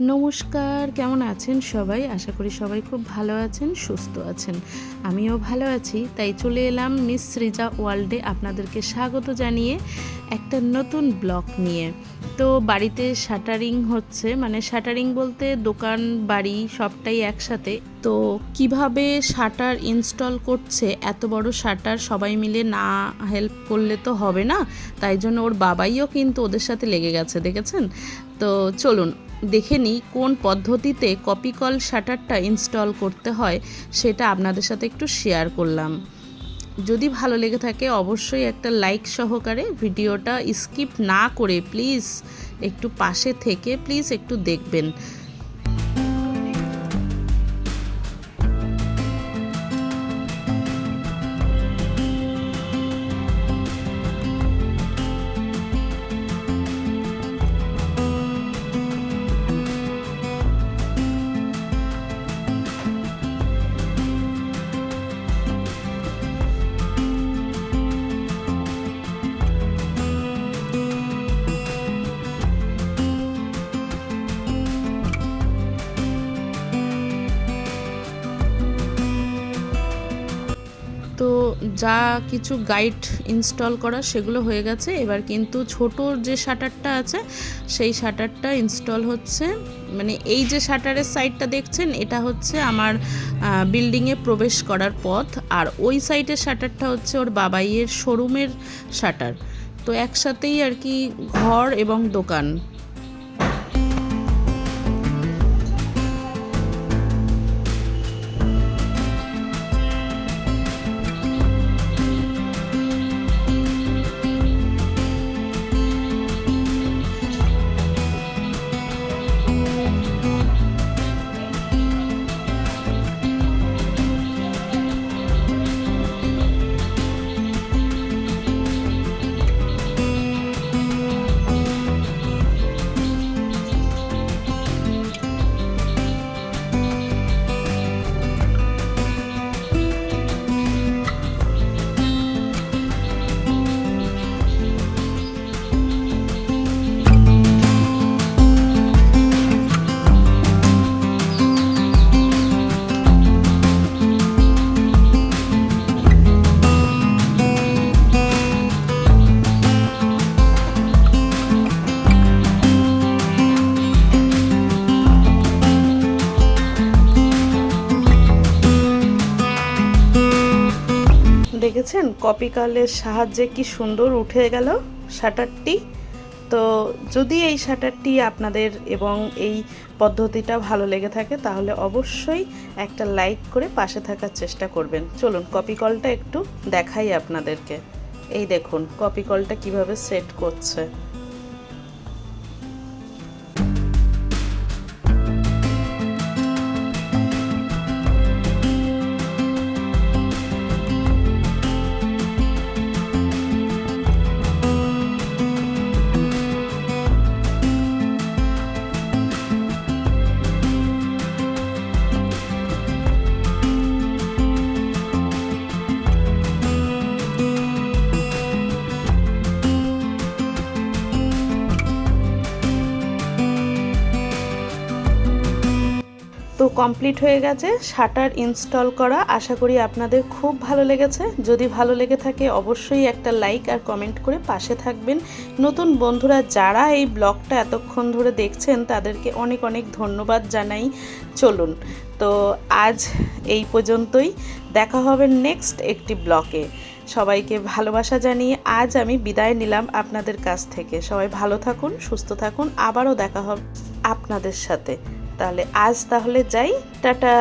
নমস্কার, কেমন আছেন সবাই? আশা করি সবাই খুব ভালো আছেন, সুস্থ আছেন। আমিও ভালো আছি। তাই চলে এলাম মিস সৃজা ওয়ার্ল্ডে আপনাদেরকে স্বাগত জানিয়ে একটা নতুন ব্লগ নিয়ে। তো বাড়িতে শাটারিং হচ্ছে মানে শাটারিং বলতে দোকান, বাড়ি সবটাই একসাথে। তো কীভাবে শাটার ইনস্টল করছে, এত বড় শাটার সবাই মিলে না হেল্প করলে তো হবে না? তাই জন্য ওর বাবাইও কিন্তু ওদের সাথে লেগে গেছে, দেখেছেন? তো চলুন দেখে নিই কোন পদ্ধতিতে কপিকল শাটারটা ইনস্টল করতে হয়, সেটা আপনাদের সাথে একটু শেয়ার করলাম। যদি ভালো লেগে থাকে, অবশ্যই একটা লাইক সহকারে ভিডিওটা স্কিপ না করে প্লিজ একটু পাশে থেকে প্লিজ একটু দেখবেন। তো যা কিছু গাইড ইনস্টল করা সেগুলো হয়ে গেছে। এবার কিন্তু ছোট যে শাটারটা আছে, সেই শাটারটা ইনস্টল হচ্ছে। মানে এই যে শাটারের সাইডটা দেখছেন, এটা হচ্ছে আমার বিল্ডিংয়ে প্রবেশ করার পথ। আর ওই সাইডের শাটারটা হচ্ছে ওর বাবাইয়ের শোরুমের শাটার। তো একসাথেই আর কি ঘর এবং দোকান। দেখেছেন? কপি কালের সাহায্যে কি সুন্দর উঠে গেল শাটারটি? তো যদি এই শাটারটি আপনাদের এবং এই পদ্ধতিটা ভালো লেগে থাকে, তাহলে অবশ্যই একটা লাইক করে পাশে থাকার চেষ্টা করবেন। চলুন কপি কলটা একটু দেখাই আপনাদেরকে। এই দেখুন কপি কলটা কীভাবে সেট করছে। তো কমপ্লিট হয়ে গেছে। শাটার ইনস্টল করা। আশা করি আপনাদের খুব ভালো লেগেছে। যদি ভালো লেগে থাকে, অবশ্যই একটা লাইক আর কমেন্ট করে পাশে থাকবেন। নতুন বন্ধুরা যারা এই ব্লগটা এতক্ষণ ধরে দেখছেন, তাদেরকে অনেক অনেক ধন্যবাদ জানাই। চলুন, তো আজ এই পর্যন্তই। দেখা হবে নেক্সট একটি ব্লকে সবাইকে ভালোবাসা জানিয়ে আজ আমি বিদায় নিলাম আপনাদের কাছ থেকে। সবাই ভালো থাকুন, সুস্থ থাকুন। আবারও দেখা হবে আপনাদের সাথে। তাহলে আজ তাহলে যাই টাটা।